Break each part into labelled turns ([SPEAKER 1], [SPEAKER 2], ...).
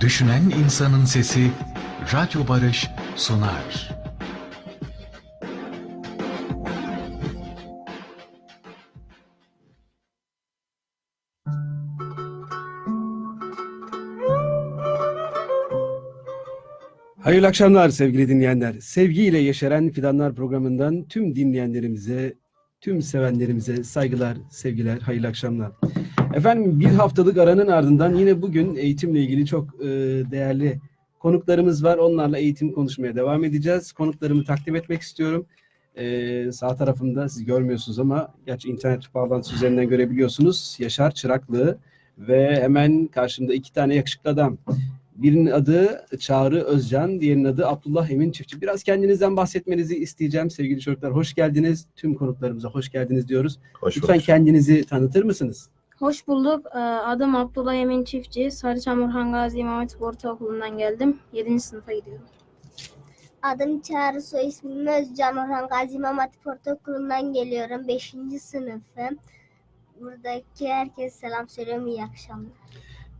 [SPEAKER 1] Düşünen insanın sesi Radyo Barış sunar.
[SPEAKER 2] Hayırlı akşamlar sevgili dinleyenler. Sevgiyle Yeşeren Fidanlar programından tüm dinleyenlerimize, tüm sevenlerimize saygılar, sevgiler, hayırlı akşamlar. Efendim bir haftalık aranın ardından yine bugün eğitimle ilgili çok e, değerli konuklarımız var. Onlarla eğitim konuşmaya devam edeceğiz. Konuklarımı takdim etmek istiyorum. E, sağ tarafımda siz görmüyorsunuz ama gerçi internet bağlantısı üzerinden görebiliyorsunuz. Yaşar Çıraklı ve hemen karşımda iki tane yakışıklı adam. Birinin adı Çağrı Özcan, diğerinin adı Abdullah Emin Çiftçi. Biraz kendinizden bahsetmenizi isteyeceğim sevgili çocuklar. Hoş geldiniz. Tüm konuklarımıza hoş geldiniz diyoruz.
[SPEAKER 3] Hoş
[SPEAKER 2] Lütfen
[SPEAKER 3] bulduk.
[SPEAKER 2] kendinizi tanıtır mısınız?
[SPEAKER 4] Hoş bulduk. Ee, Adım Abdullah Emin Çiftçi. Sarıçamur Gazi İmam Hatip Ortaokulu'ndan geldim. 7. sınıfa gidiyorum.
[SPEAKER 5] Adım Çağrı, soy ismim Özcan Orhan Gazi İmam Hatip Ortaokulu'ndan geliyorum. 5. sınıfım. Buradaki herkese selam söylüyorum. İyi akşamlar.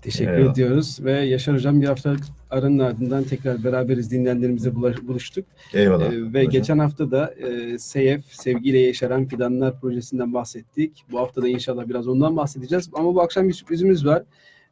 [SPEAKER 2] Teşekkür
[SPEAKER 3] Eyvallah.
[SPEAKER 2] ediyoruz ve Yaşar Hocam bir haftalık aranın ardından tekrar beraberiz dinleyenlerimize bulaş- buluştuk.
[SPEAKER 3] Eyvallah.
[SPEAKER 2] Ee, ve
[SPEAKER 3] hocam.
[SPEAKER 2] geçen hafta da e, SEYEF, Sevgiyle Yeşeren Fidanlar projesinden bahsettik. Bu hafta da inşallah biraz ondan bahsedeceğiz. Ama bu akşam bir sürprizimiz var.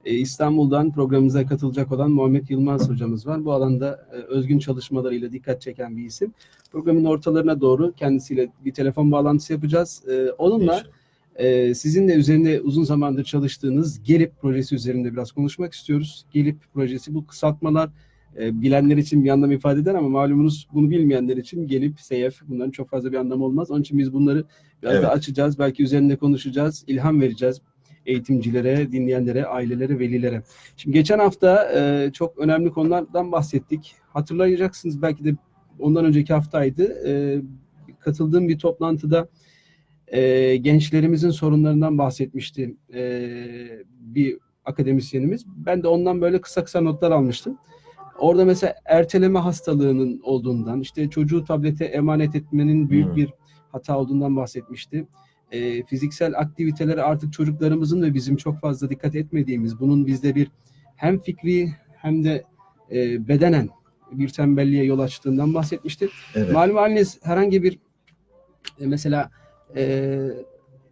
[SPEAKER 2] Ee, İstanbul'dan programımıza katılacak olan Muhammed Yılmaz hocamız var. Bu alanda e, özgün çalışmalarıyla dikkat çeken bir isim. Programın ortalarına doğru kendisiyle bir telefon bağlantısı yapacağız. Ee, onunla
[SPEAKER 3] İnşallah.
[SPEAKER 2] Ee, sizinle üzerinde uzun zamandır çalıştığınız GELIP projesi üzerinde biraz konuşmak istiyoruz. GELIP projesi bu kısaltmalar e, bilenler için bir anlam ifade eder ama malumunuz bunu bilmeyenler için GELIP, SEYEF bunların çok fazla bir anlamı olmaz. Onun için biz bunları biraz
[SPEAKER 3] Evet.
[SPEAKER 2] da açacağız. Belki üzerinde konuşacağız. ilham vereceğiz eğitimcilere, dinleyenlere, ailelere, velilere. Şimdi geçen hafta e, çok önemli konulardan bahsettik. Hatırlayacaksınız belki de ondan önceki haftaydı. E, katıldığım bir toplantıda e, gençlerimizin sorunlarından bahsetmişti e, bir akademisyenimiz. Ben de ondan böyle kısa kısa notlar almıştım. Orada mesela erteleme hastalığının olduğundan, işte çocuğu tablete emanet etmenin büyük
[SPEAKER 3] Hmm.
[SPEAKER 2] bir hata olduğundan bahsetmişti. E, fiziksel aktivitelere artık çocuklarımızın ve bizim çok fazla dikkat etmediğimiz, bunun bizde bir hem fikri hem de e, bedenen bir tembelliğe yol açtığından bahsetmişti.
[SPEAKER 3] Evet.
[SPEAKER 2] Malum haliniz herhangi bir e, mesela e,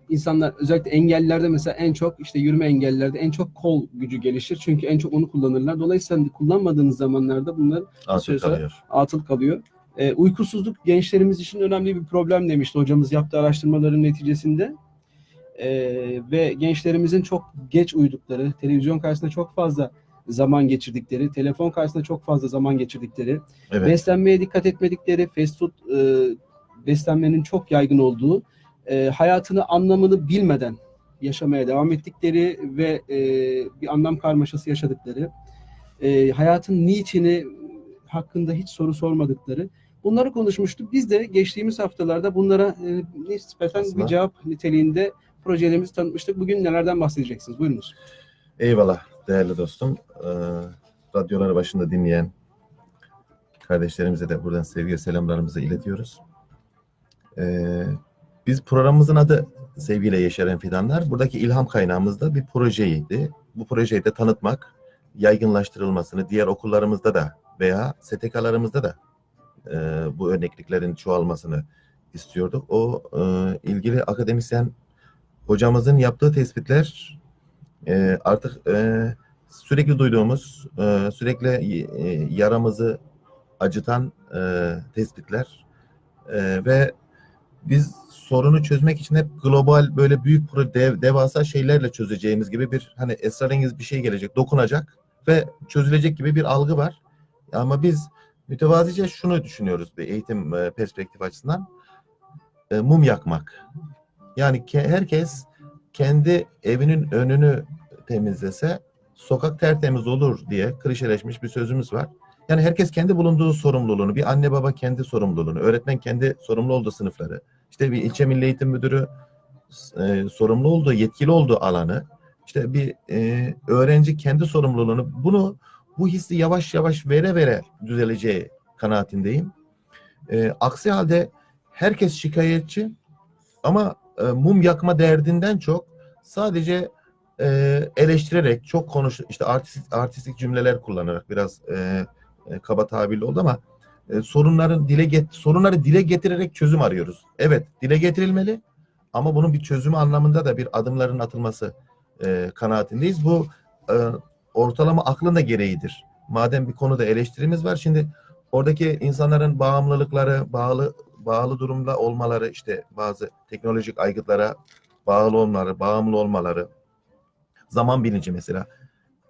[SPEAKER 2] insanlar özellikle engellilerde mesela en çok işte yürüme engellilerde en çok kol gücü gelişir. Çünkü en çok onu kullanırlar. Dolayısıyla kullanmadığınız zamanlarda bunlar
[SPEAKER 3] Atıl kalıyor.
[SPEAKER 2] atıl kalıyor. E, uykusuzluk gençlerimiz için önemli bir problem demişti hocamız yaptığı araştırmaların neticesinde. E, ve gençlerimizin çok geç uyudukları, televizyon karşısında çok fazla zaman geçirdikleri, telefon karşısında çok fazla zaman geçirdikleri,
[SPEAKER 3] Evet.
[SPEAKER 2] beslenmeye dikkat etmedikleri, fast food e, beslenmenin çok yaygın olduğu, e, hayatını anlamını bilmeden yaşamaya devam ettikleri ve e, bir anlam karmaşası yaşadıkları, e, hayatın niçini hakkında hiç soru sormadıkları, bunları konuşmuştuk. Biz de geçtiğimiz haftalarda bunlara e, nispeten
[SPEAKER 3] Aslında-
[SPEAKER 2] bir cevap niteliğinde projelerimizi tanıtmıştık. Bugün nelerden bahsedeceksiniz? Buyurunuz.
[SPEAKER 3] Eyvallah değerli dostum. Ee, radyoları başında dinleyen kardeşlerimize de buradan sevgi ve selamlarımızı iletiyoruz. Ee, biz programımızın adı Sevgiyle Yeşeren Fidanlar. Buradaki ilham kaynağımız da bir projeydi. Bu projeyi de tanıtmak, yaygınlaştırılmasını diğer okullarımızda da veya STK'larımızda da e, bu örnekliklerin çoğalmasını istiyorduk. O e, ilgili akademisyen hocamızın yaptığı tespitler e, artık e, sürekli duyduğumuz, e, sürekli e, yaramızı acıtan e, tespitler E, ve biz sorunu çözmek için hep global böyle büyük dev, devasa şeylerle çözeceğimiz gibi bir hani esrarengiz bir şey gelecek, dokunacak ve çözülecek gibi bir algı var. Ama biz mütevazice şunu düşünüyoruz bir eğitim e, perspektif açısından. E, mum yakmak. Yani ke- herkes kendi evinin önünü temizlese sokak tertemiz olur diye klişeleşmiş bir sözümüz var. Yani herkes kendi bulunduğu sorumluluğunu, bir anne baba kendi sorumluluğunu, öğretmen kendi sorumlu olduğu sınıfları, işte bir ilçe milli eğitim müdürü e, sorumlu olduğu, yetkili olduğu alanı, işte bir e, öğrenci kendi sorumluluğunu, bunu bu hissi yavaş yavaş vere vere düzeleceği kanaatindeyim. E, aksi halde herkes şikayetçi ama e, mum yakma derdinden çok sadece e, eleştirerek çok konuş işte artistik, artistik cümleler kullanarak biraz e, e, kaba tabirli oldu ama e, sorunların dile get sorunları dile getirerek çözüm arıyoruz. Evet, dile getirilmeli ama bunun bir çözümü anlamında da bir adımların atılması e, kanaatindeyiz. Bu e, ortalama aklın da gereğidir. Madem bir konuda eleştirimiz var, şimdi oradaki insanların bağımlılıkları, bağlı bağlı durumda olmaları, işte bazı teknolojik aygıtlara bağlı olmaları, bağımlı olmaları, zaman bilinci mesela.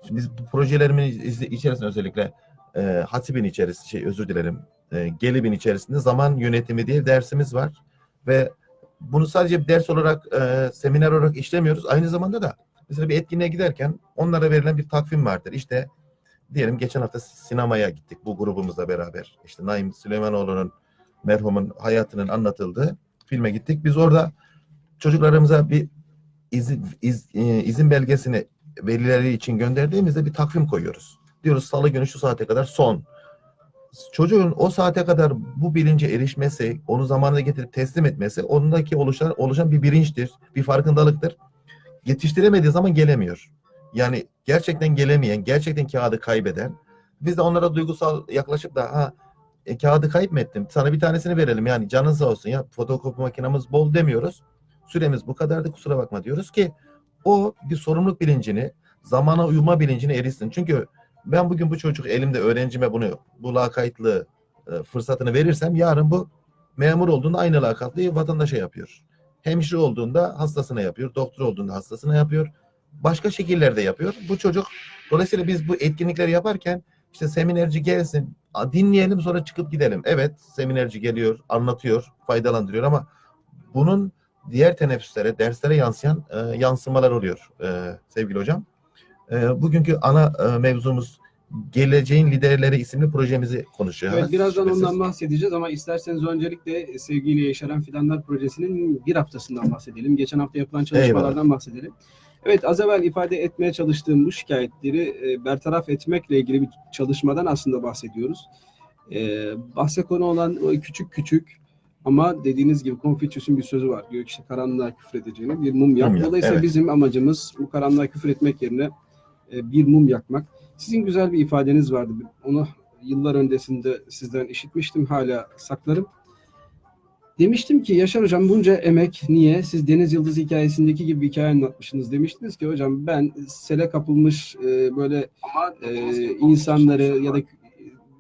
[SPEAKER 3] Şimdi biz bu projelerimin iz- içerisinde özellikle e, Hatip'in içerisinde, şey özür dilerim, e, Gelib'in içerisinde zaman yönetimi diye dersimiz var. Ve bunu sadece bir ders olarak, e, seminer olarak işlemiyoruz. Aynı zamanda da mesela bir etkinliğe giderken onlara verilen bir takvim vardır. İşte diyelim geçen hafta sinemaya gittik bu grubumuzla beraber. İşte Naim Süleymanoğlu'nun merhumun hayatının anlatıldığı filme gittik. Biz orada çocuklarımıza bir izin, iz- e, izin belgesini velileri için gönderdiğimizde bir takvim koyuyoruz. Diyoruz salı günü şu saate kadar son. Çocuğun o saate kadar bu bilince erişmesi, onu zamanında getirip teslim etmesi, ondaki oluşan, oluşan bir bilinçtir, bir farkındalıktır. Yetiştiremediği zaman gelemiyor. Yani gerçekten gelemeyen, gerçekten kağıdı kaybeden, biz de onlara duygusal yaklaşıp da ha e, kağıdı kayıp ettim? Sana bir tanesini verelim yani canın sağ olsun ya fotokopi makinamız bol demiyoruz. Süremiz bu kadardı kusura bakma diyoruz ki o bir sorumluluk bilincini, zamana uyuma bilincini erişsin. Çünkü ben bugün bu çocuk elimde öğrencime bunu bu lakaytlığı e, fırsatını verirsem yarın bu memur olduğunda aynı lakaytlığı vatandaşa yapıyor. Hemşire olduğunda hastasına yapıyor, doktor olduğunda hastasına yapıyor. Başka şekillerde yapıyor. Bu çocuk dolayısıyla biz bu etkinlikleri yaparken işte seminerci gelsin, dinleyelim sonra çıkıp gidelim. Evet, seminerci geliyor, anlatıyor, faydalandırıyor ama bunun diğer teneffüslere, derslere yansıyan e, yansımalar oluyor e, sevgili hocam. E, bugünkü ana e, mevzumuz Geleceğin Liderleri isimli projemizi konuşuyoruz.
[SPEAKER 2] Evet, birazdan
[SPEAKER 3] Şüphesiz.
[SPEAKER 2] ondan bahsedeceğiz ama isterseniz öncelikle Sevgiyle Yeşeren Fidanlar Projesi'nin bir haftasından bahsedelim. Geçen hafta yapılan çalışmalardan bahsedelim. Evet, az evvel ifade etmeye çalıştığım bu şikayetleri e, bertaraf etmekle ilgili bir çalışmadan aslında bahsediyoruz. E, bahse konu olan o küçük küçük ama dediğiniz gibi Confucius'un bir sözü var. Diyor ki işte karanlığa küfredeceğine bir mum yak, Dolayısıyla
[SPEAKER 3] evet.
[SPEAKER 2] bizim amacımız bu karanlığa küfür etmek yerine e, bir mum yakmak. Sizin güzel bir ifadeniz vardı. Onu yıllar öncesinde sizden işitmiştim. Hala saklarım. Demiştim ki Yaşar Hocam bunca emek niye? Siz Deniz Yıldız hikayesindeki gibi bir hikaye anlatmışsınız. Demiştiniz ki hocam ben sele kapılmış e, böyle e, insanları ya da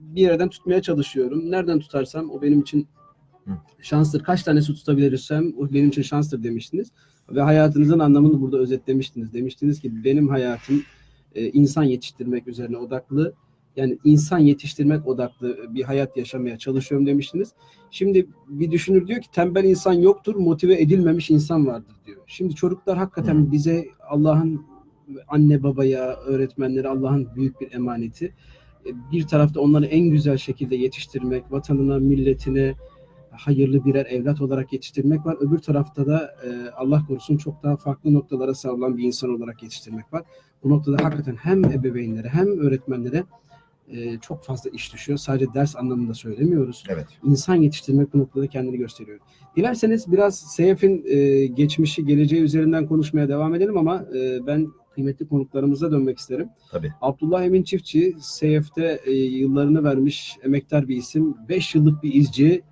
[SPEAKER 2] bir yerden tutmaya çalışıyorum. Nereden tutarsam o benim için şanstır. Kaç tanesi tutabilirsem o benim için şanstır demiştiniz. Ve hayatınızın anlamını burada özetlemiştiniz. Demiştiniz ki benim hayatım e, insan yetiştirmek üzerine odaklı. Yani insan yetiştirmek odaklı bir hayat yaşamaya çalışıyorum demiştiniz. Şimdi bir düşünür diyor ki tembel insan yoktur, motive edilmemiş insan vardır diyor. Şimdi çocuklar hakikaten
[SPEAKER 3] Hı.
[SPEAKER 2] bize Allah'ın anne babaya, öğretmenlere Allah'ın büyük bir emaneti. E, Bir tarafta onları en güzel şekilde yetiştirmek, vatanına, milletine hayırlı birer evlat olarak yetiştirmek var. Öbür tarafta da e, Allah korusun çok daha farklı noktalara savrulan bir insan olarak yetiştirmek var. Bu noktada hakikaten hem ebeveynlere hem öğretmenlere e, çok fazla iş düşüyor. Sadece ders anlamında söylemiyoruz.
[SPEAKER 3] Evet.
[SPEAKER 2] İnsan yetiştirmek bu noktada kendini gösteriyor. Dilerseniz biraz Seyf'in e, geçmişi, geleceği üzerinden konuşmaya devam edelim ama e, ben kıymetli konuklarımıza dönmek isterim.
[SPEAKER 3] Tabii.
[SPEAKER 2] Abdullah Emin Çiftçi, Seyf'te e, yıllarını vermiş emektar bir isim. 5 yıllık bir izci.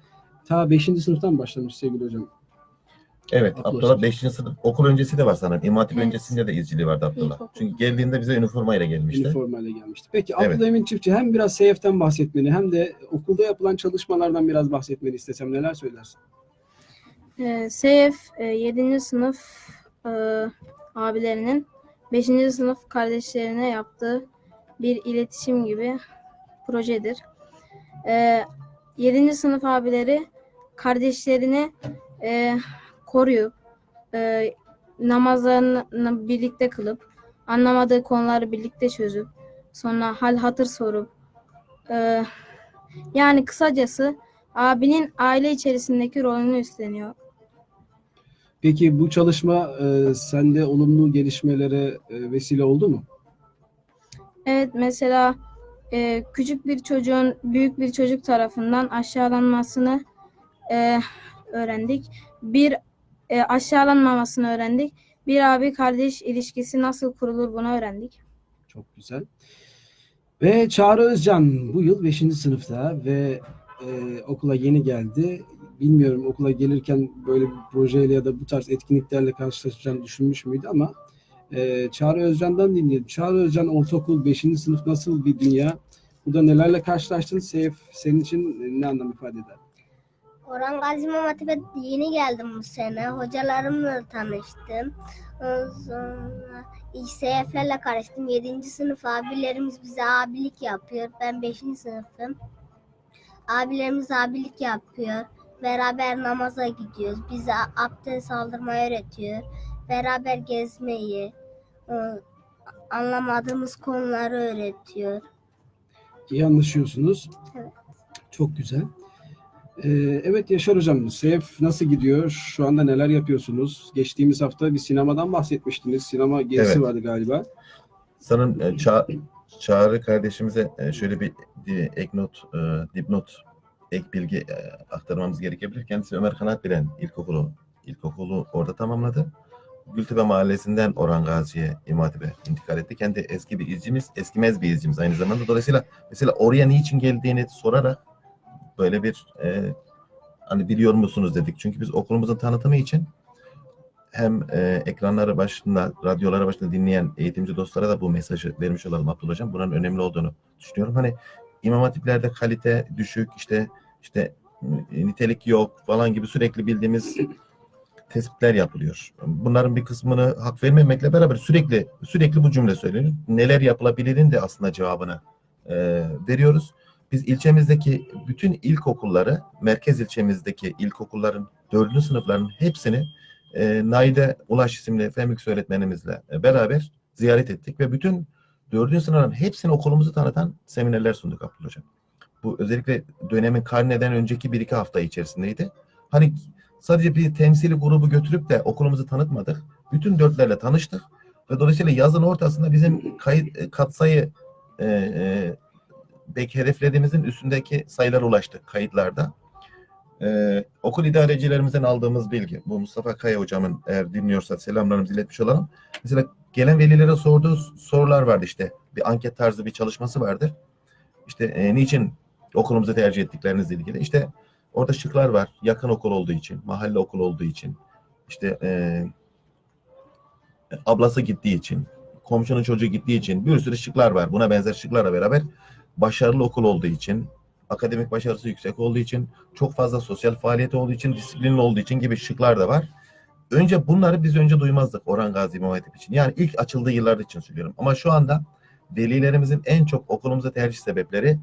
[SPEAKER 2] Ta 5. sınıftan başlamış sevgili hocam.
[SPEAKER 3] Evet.
[SPEAKER 2] Abdullah
[SPEAKER 3] Abdullah
[SPEAKER 2] Çiftçi.
[SPEAKER 3] 5. sınıf okul öncesi de var sanırım. İmam Hatip
[SPEAKER 4] Evet.
[SPEAKER 3] öncesinde de izciliği vardı Abdullah.
[SPEAKER 4] İlkokul.
[SPEAKER 3] Çünkü geldiğinde bize üniformayla gelmişti.
[SPEAKER 2] Üniformayla gelmişti. Peki
[SPEAKER 3] Evet.
[SPEAKER 2] Abdullah Emin Çiftçi hem biraz Seyf'ten bahsetmeni hem de okulda yapılan çalışmalardan biraz bahsetmeni istesem neler söylersin?
[SPEAKER 4] Ee, e, 7. sınıf e, abilerinin 5. sınıf kardeşlerine yaptığı bir iletişim gibi projedir. Ee, 7. sınıf abileri kardeşlerini e, koruyup e, namazlarını birlikte kılıp anlamadığı konuları birlikte çözüp sonra hal hatır sorup e, yani kısacası abinin aile içerisindeki rolünü üstleniyor.
[SPEAKER 2] Peki bu çalışma e, sende olumlu gelişmelere e, vesile oldu mu?
[SPEAKER 4] Evet mesela e, küçük bir çocuğun büyük bir çocuk tarafından aşağılanmasını e, öğrendik. Bir e, aşağılanmamasını öğrendik. bir abi kardeş ilişkisi nasıl kurulur bunu öğrendik.
[SPEAKER 2] Çok güzel. Ve Çağrı Özcan bu yıl 5. sınıfta ve e, okula yeni geldi. Bilmiyorum okula gelirken böyle bir projeyle ya da bu tarz etkinliklerle karşılaşacağını düşünmüş müydü ama e, Çağrı Özcan'dan dinleyelim. Çağrı Özcan ortaokul 5. sınıf nasıl bir dünya? Burada nelerle karşılaştın? Seyf senin için ne anlam ifade eder?
[SPEAKER 5] Orhan Gazi İmam yeni geldim bu sene. Hocalarımla tanıştım. Sonra İSF'lerle karıştım. 7. sınıf abilerimiz bize abilik yapıyor. Ben 5. sınıfım. Abilerimiz abilik yapıyor. Beraber namaza gidiyoruz. Bize abdest aldırmayı öğretiyor. Beraber gezmeyi, anlamadığımız konuları öğretiyor.
[SPEAKER 2] İyi anlaşıyorsunuz.
[SPEAKER 5] Evet.
[SPEAKER 2] Çok güzel. Ee, evet Yaşar Hocam, Seyf nasıl gidiyor? Şu anda neler yapıyorsunuz? Geçtiğimiz hafta bir sinemadan bahsetmiştiniz. Sinema gezisi
[SPEAKER 3] Evet.
[SPEAKER 2] vardı galiba.
[SPEAKER 3] Sanırım e, Ça- Çağrı kardeşimize e, şöyle bir di- ek not, e, dipnot, ek bilgi e, aktarmamız gerekebilir. Kendisi Ömer Kanat Bilen ilkokulu, ilkokulu orada tamamladı. Gültepe Mahallesi'nden Orhan Gazi'ye, İmam Hatip'e intikal etti. Kendi eski bir izcimiz, eskimez bir izcimiz aynı zamanda. Dolayısıyla mesela oraya niçin geldiğini sorarak böyle bir e, hani biliyor musunuz dedik. Çünkü biz okulumuzun tanıtımı için hem e, ekranları başında, radyoları başında dinleyen eğitimci dostlara da bu mesajı vermiş olalım Abdullah Hocam. Bunun önemli olduğunu düşünüyorum. Hani İmam Hatiplerde kalite düşük, işte işte nitelik yok falan gibi sürekli bildiğimiz tespitler yapılıyor. Bunların bir kısmını hak vermemekle beraber sürekli sürekli bu cümle söyleniyor. Neler yapılabilirin de aslında cevabını e, veriyoruz. Biz ilçemizdeki bütün ilkokulları, merkez ilçemizdeki ilkokulların dördüncü sınıfların hepsini e, Naide Ulaş isimli fen bilgisi öğretmenimizle beraber ziyaret ettik ve bütün dördüncü sınıfların hepsini okulumuzu tanıtan seminerler sunduk Abdullah Hocam. Bu özellikle dönemin karneden önceki bir iki hafta içerisindeydi. Hani sadece bir temsili grubu götürüp de okulumuzu tanıtmadık. Bütün dörtlerle tanıştık ve dolayısıyla yazın ortasında bizim kayıt e, katsayı e, e, belki hedeflediğimizin üstündeki sayılara ulaştık kayıtlarda. Ee, okul idarecilerimizden aldığımız bilgi, bu Mustafa Kaya hocamın eğer dinliyorsa selamlarımızı iletmiş olalım. Mesela gelen velilere sorduğu sorular vardı işte. Bir anket tarzı bir çalışması vardır. İşte e, niçin okulumuzu tercih ettiklerinizle ilgili. İşte orada şıklar var. Yakın okul olduğu için, mahalle okul olduğu için, işte e, ablası gittiği için, komşunun çocuğu gittiği için bir sürü şıklar var. Buna benzer şıklarla beraber başarılı okul olduğu için, akademik başarısı yüksek olduğu için, çok fazla sosyal faaliyeti olduğu için, disiplinli olduğu için gibi şıklar da var. Önce bunları biz önce duymazdık Orhan Gazi İmam için. Yani ilk açıldığı yıllar için söylüyorum. Ama şu anda velilerimizin en çok okulumuza tercih sebepleri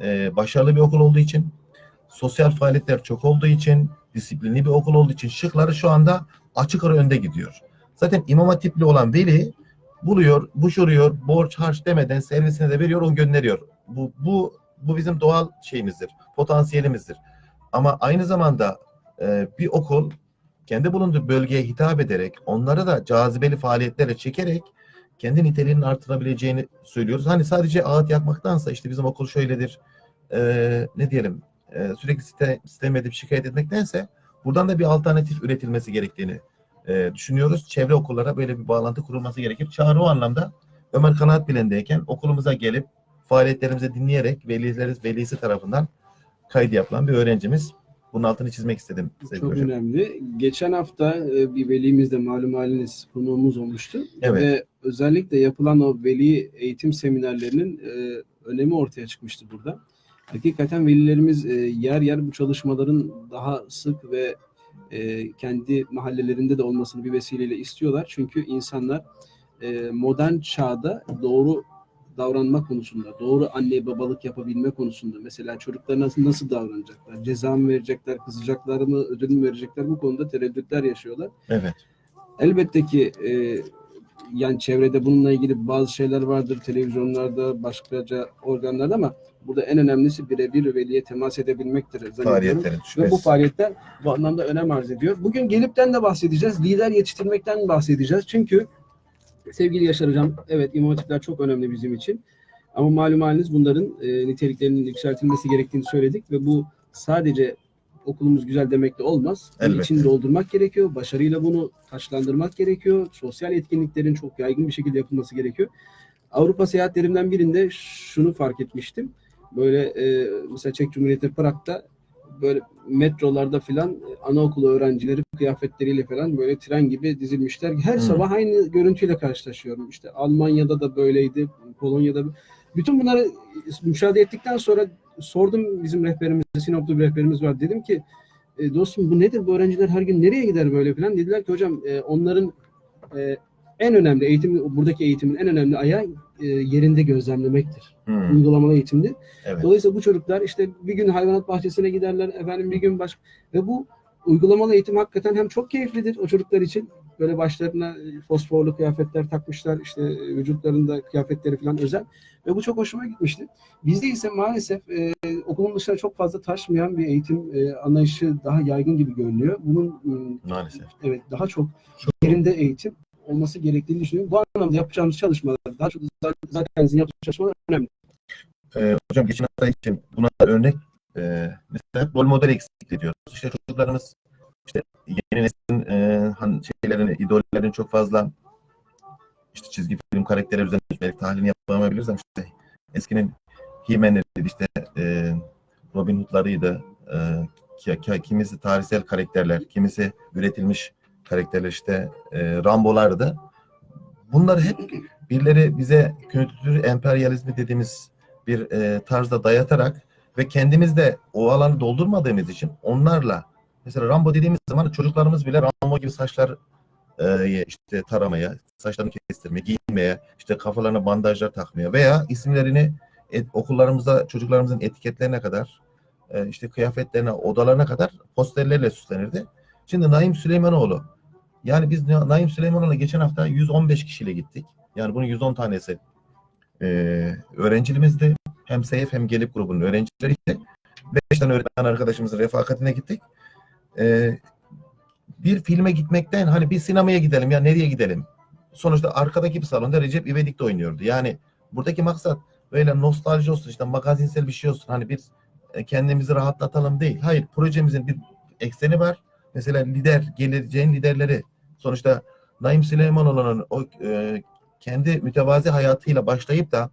[SPEAKER 3] e, başarılı bir okul olduğu için, sosyal faaliyetler çok olduğu için, disiplinli bir okul olduğu için şıkları şu anda açık ara önde gidiyor. Zaten İmam Hatipli olan veli buluyor, buşuruyor, borç harç demeden servisine de veriyor, onu gönderiyor. Bu, bu, bu bizim doğal şeyimizdir, potansiyelimizdir. Ama aynı zamanda e, bir okul kendi bulunduğu bölgeye hitap ederek, onlara da cazibeli faaliyetlere çekerek kendi niteliğini artırabileceğini söylüyoruz. Hani sadece ağıt yakmaktansa işte bizim okul şöyledir, e, ne diyelim, e, sürekli site, sistem edip şikayet etmektense buradan da bir alternatif üretilmesi gerektiğini e, düşünüyoruz. Çevre okullara böyle bir bağlantı kurulması gerekir. Çağrı o anlamda Ömer Kanaat Bilen'deyken okulumuza gelip faaliyetlerimizi dinleyerek velileri, velisi tarafından kaydı yapılan bir öğrencimiz. Bunun altını çizmek istedim.
[SPEAKER 2] Çok
[SPEAKER 3] hocam.
[SPEAKER 2] önemli. Geçen hafta e, bir velimiz de malum haliniz konuğumuz olmuştu.
[SPEAKER 3] Evet.
[SPEAKER 2] Ve özellikle yapılan o veli eğitim seminerlerinin e, önemi ortaya çıkmıştı burada. Hakikaten velilerimiz e, yer yer bu çalışmaların daha sık ve e, kendi mahallelerinde de olmasını bir vesileyle istiyorlar. Çünkü insanlar e, modern çağda doğru davranma konusunda, doğru anne babalık yapabilme konusunda mesela çocuklar nasıl, nasıl davranacaklar, ceza mı verecekler, kızacaklar mı, ödül mü verecekler bu konuda tereddütler yaşıyorlar.
[SPEAKER 3] Evet.
[SPEAKER 2] Elbette ki e, yani çevrede bununla ilgili bazı şeyler vardır televizyonlarda, başkaca organlarda ama burada en önemlisi birebir veliye temas edebilmektir.
[SPEAKER 3] Faaliyetlerin
[SPEAKER 2] Ve bu faaliyetler bu anlamda önem arz ediyor. Bugün gelipten de bahsedeceğiz. Lider yetiştirmekten bahsedeceğiz. Çünkü sevgili Yaşar Hocam, evet imam hatipler çok önemli bizim için. Ama malum haliniz bunların e, niteliklerinin yükseltilmesi gerektiğini söyledik ve bu sadece okulumuz güzel demekle olmaz.
[SPEAKER 3] Elbette.
[SPEAKER 2] içini doldurmak gerekiyor. Başarıyla bunu taçlandırmak gerekiyor. Sosyal etkinliklerin çok yaygın bir şekilde yapılması gerekiyor. Avrupa seyahatlerimden birinde şunu fark etmiştim. Böyle e, mesela Çek Cumhuriyeti Prag'da böyle metrolarda filan e, anaokulu öğrencileri kıyafetleriyle falan böyle tren gibi dizilmişler. Her
[SPEAKER 3] Hmm.
[SPEAKER 2] sabah aynı görüntüyle karşılaşıyorum. İşte Almanya'da da böyleydi, Polonya'da. Bütün bunları müşahede ettikten sonra sordum bizim rehberimize, Sinop'ta bir rehberimiz var. Dedim ki e, dostum bu nedir? Bu öğrenciler her gün nereye gider böyle falan? Dediler ki hocam e, onların e, en önemli eğitim, buradaki eğitimin en önemli ayağı e, yerinde gözlemlemektir.
[SPEAKER 3] Hmm,
[SPEAKER 2] Uygulamalı eğitimdir.
[SPEAKER 3] evet.
[SPEAKER 2] Dolayısıyla bu çocuklar işte bir gün hayvanat bahçesine giderler, efendim bir gün başka ve bu uygulamalı eğitim hakikaten hem çok keyiflidir o çocuklar için. Böyle başlarına e, fosforlu kıyafetler takmışlar, işte e, vücutlarında kıyafetleri falan özel ve bu çok hoşuma gitmişti. Bizde ise maalesef e, okulun dışına çok fazla taşmayan bir eğitim e, anlayışı daha yaygın gibi görünüyor. Bunun e,
[SPEAKER 3] Maalesef.
[SPEAKER 2] evet daha çok yerinde eğitim olması gerektiğini düşünüyorum. Bu anlamda yapacağımız çalışmalar, daha çok zaten sizin yaptığınız çalışmalar önemli.
[SPEAKER 3] Ee, hocam geçen hafta için buna örnek e, mesela rol model eksikliği diyoruz. İşte çocuklarımız işte yeni neslin e, hani şeylerini, idollerini çok fazla işte çizgi film karakterleri üzerinde belki tahlilini yapamayabiliriz ama işte eskinin He-Man'leriydi işte e, Robin Hood'larıydı. E, ki- ki- kimisi tarihsel karakterler, kimisi üretilmiş karakterler işte e, Rambo'lardı. Bunlar hep birileri bize kültür emperyalizmi dediğimiz bir e, tarzda dayatarak ve kendimiz de o alanı doldurmadığımız için onlarla mesela Rambo dediğimiz zaman çocuklarımız bile Rambo gibi saçlar e, işte taramaya, saçlarını kestirmeye, giyinmeye, işte kafalarına bandajlar takmaya veya isimlerini et- okullarımızda çocuklarımızın etiketlerine kadar e, işte kıyafetlerine, odalarına kadar posterlerle süslenirdi. Şimdi Naim Süleymanoğlu yani biz Na- Naim Süleymanoğlu'na geçen hafta 115 kişiyle gittik. Yani bunun 110 tanesi e, öğrencilerimizdi. Hem Seyf hem Gelip grubunun öğrencileriydi. Beş tane öğretmen arkadaşımızın refakatine gittik. E, bir filme gitmekten hani bir sinemaya gidelim ya nereye gidelim? Sonuçta arkadaki bir salonda Recep İvedik de oynuyordu. Yani buradaki maksat böyle nostalji olsun işte magazinsel bir şey olsun. Hani bir e, kendimizi rahatlatalım değil. Hayır projemizin bir ekseni var. Mesela lider, geleceğin liderleri. Sonuçta Naim Süleymanoğlu'nun o e, kendi mütevazi hayatıyla başlayıp da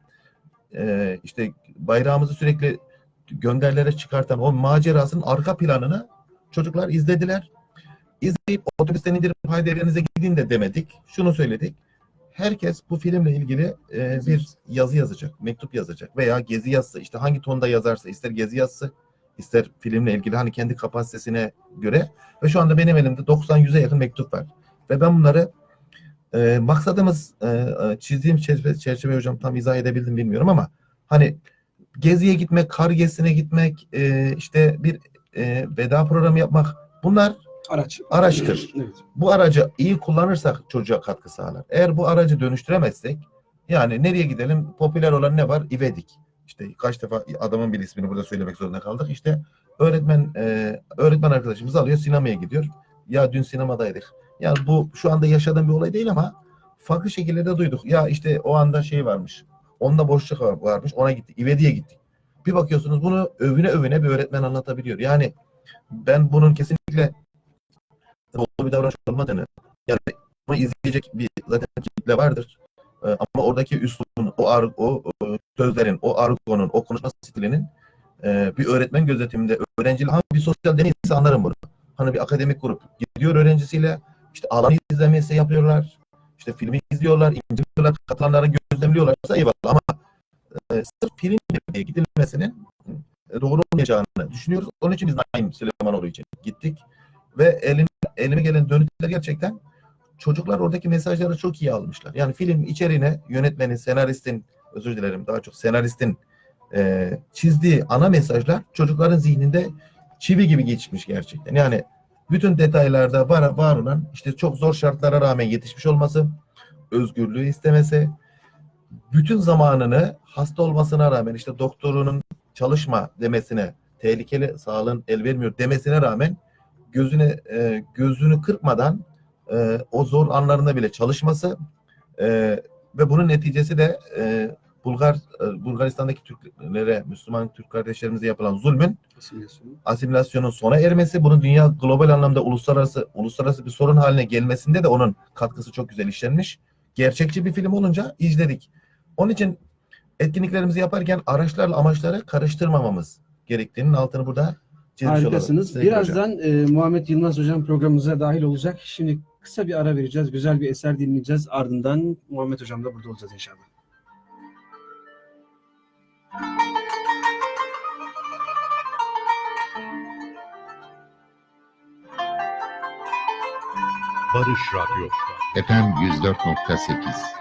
[SPEAKER 3] e, işte bayrağımızı sürekli gönderlere çıkartan o macerasının arka planını çocuklar izlediler. İzleyip otobüsten indirip haydi evlerinize gidin de demedik. Şunu söyledik. Herkes bu filmle ilgili e, bir yazı yazacak, mektup yazacak veya gezi yazsa işte hangi tonda yazarsa ister gezi yazsa ister filmle ilgili hani kendi kapasitesine göre ve şu anda benim elimde 90-100'e yakın mektup var. Ve ben bunları e, maksadımız e, e, çizdiğim çerçeve, çerçeve hocam tam izah edebildim bilmiyorum ama hani geziye gitmek, kar gezisine gitmek, e, işte bir e, veda programı yapmak bunlar
[SPEAKER 2] Araç.
[SPEAKER 3] Araçtır.
[SPEAKER 2] Evet.
[SPEAKER 3] bu aracı iyi kullanırsak çocuğa katkı sağlar. Eğer bu aracı dönüştüremezsek yani nereye gidelim? Popüler olan ne var? İvedik. İşte kaç defa adamın bir ismini burada söylemek zorunda kaldık. İşte öğretmen e, öğretmen arkadaşımız alıyor sinemaya gidiyor. Ya dün sinemadaydık. Yani bu şu anda yaşadığım bir olay değil ama farklı şekillerde duyduk. Ya işte o anda şey varmış. Onda boşluk var- varmış. Ona gittik. İvedi'ye gittik. Bir bakıyorsunuz bunu övüne övüne bir öğretmen anlatabiliyor. Yani ben bunun kesinlikle doğru bir davranış olmadığını yani bunu izleyecek bir zaten kitle vardır. Ee, ama oradaki üslubun, o, o, o sözlerin, o argonun, o konuşma stilinin e, bir öğretmen gözetiminde öğrenciyle hani bir sosyal deney ise anlarım bunu. Hani bir akademik grup gidiyor öğrencisiyle işte alanı izlemesi yapıyorlar. işte filmi izliyorlar, inceliyorlar, katılanları gözlemliyorlarsa eyvallah ama e, sırf film izlemeye gidilmesinin e, doğru olmayacağını düşünüyoruz. Onun için biz Naim Süleymanoğlu için gittik ve elim, elime gelen dönütler gerçekten çocuklar oradaki mesajları çok iyi almışlar. Yani film içeriğine yönetmenin, senaristin, özür dilerim daha çok senaristin e, çizdiği ana mesajlar çocukların zihninde çivi gibi geçmiş gerçekten. Yani bütün detaylarda var, var olan işte çok zor şartlara rağmen yetişmiş olması, özgürlüğü istemesi, bütün zamanını hasta olmasına rağmen işte doktorunun çalışma demesine, tehlikeli sağlığın el vermiyor demesine rağmen gözüne e, gözünü kırpmadan e, o zor anlarında bile çalışması e, ve bunun neticesi de e, Bulgar e, Bulgaristan'daki Türklere, Müslüman Türk kardeşlerimize yapılan zulmün
[SPEAKER 6] Asimilasyon.
[SPEAKER 3] asimilasyonun sona ermesi, bunun dünya global anlamda uluslararası uluslararası bir sorun haline gelmesinde de onun katkısı çok güzel işlenmiş. Gerçekçi bir film olunca izledik. Onun için etkinliklerimizi yaparken araçlarla amaçları karıştırmamamız gerektiğinin altını burada çizmiş olalım.
[SPEAKER 6] Harikasınız. Birazdan e, Muhammed Yılmaz hocam programımıza dahil olacak. Şimdi kısa bir ara vereceğiz. Güzel bir eser dinleyeceğiz. Ardından Muhammed hocam da burada olacağız inşallah.
[SPEAKER 7] Barış Radyo.
[SPEAKER 8] FM 104.8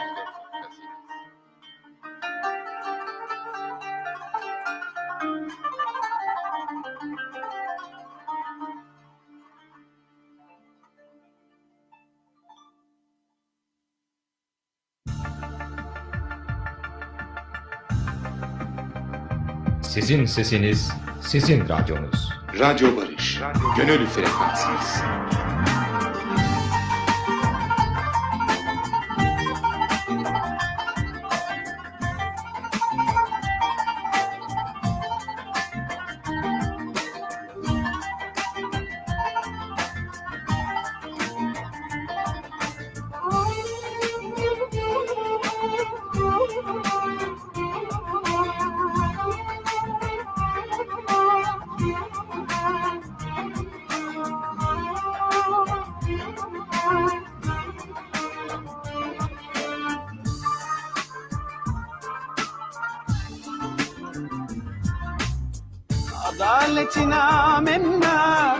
[SPEAKER 9] Sizin sesiniz, sizin radyonuz.
[SPEAKER 10] Radyo Barış, gönül frekansınız.
[SPEAKER 2] Minna,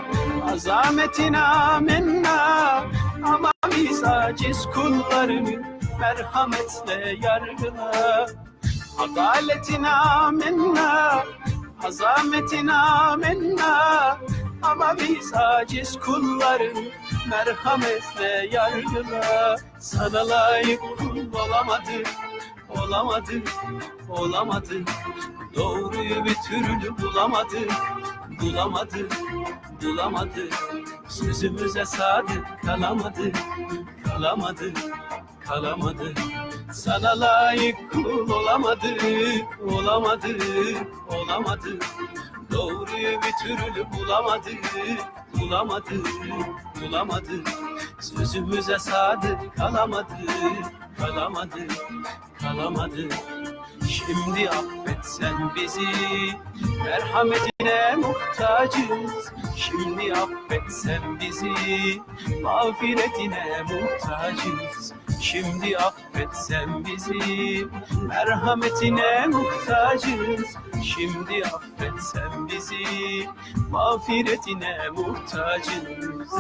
[SPEAKER 2] azametine minna Ama biz aciz kullarını merhametle yargıla Adaletine minna, azametine minna Ama biz aciz kullarını merhametle yargıla Sana layık olamadık, olamadık, olamadık Doğruyu bir türlü bulamadık, bulamadık, bulamadık. Sözümüze sadık kalamadık, kalamadık, kalamadık. Sana layık kul olamadık, olamadık, olamadık. Doğruyu bir türlü bulamadık, bulamadık, bulamadık. Sözümüze sadık kalamadık, kalamadık, kalamadık. Şimdi affet sen bizi. Merhametine muhtacız Şimdi affet sen bizi. Mağfiretine muhtacız Şimdi affet sen bizi. Merhametine muhtacız Şimdi affet sen bizi. Mağfiretine muhtacız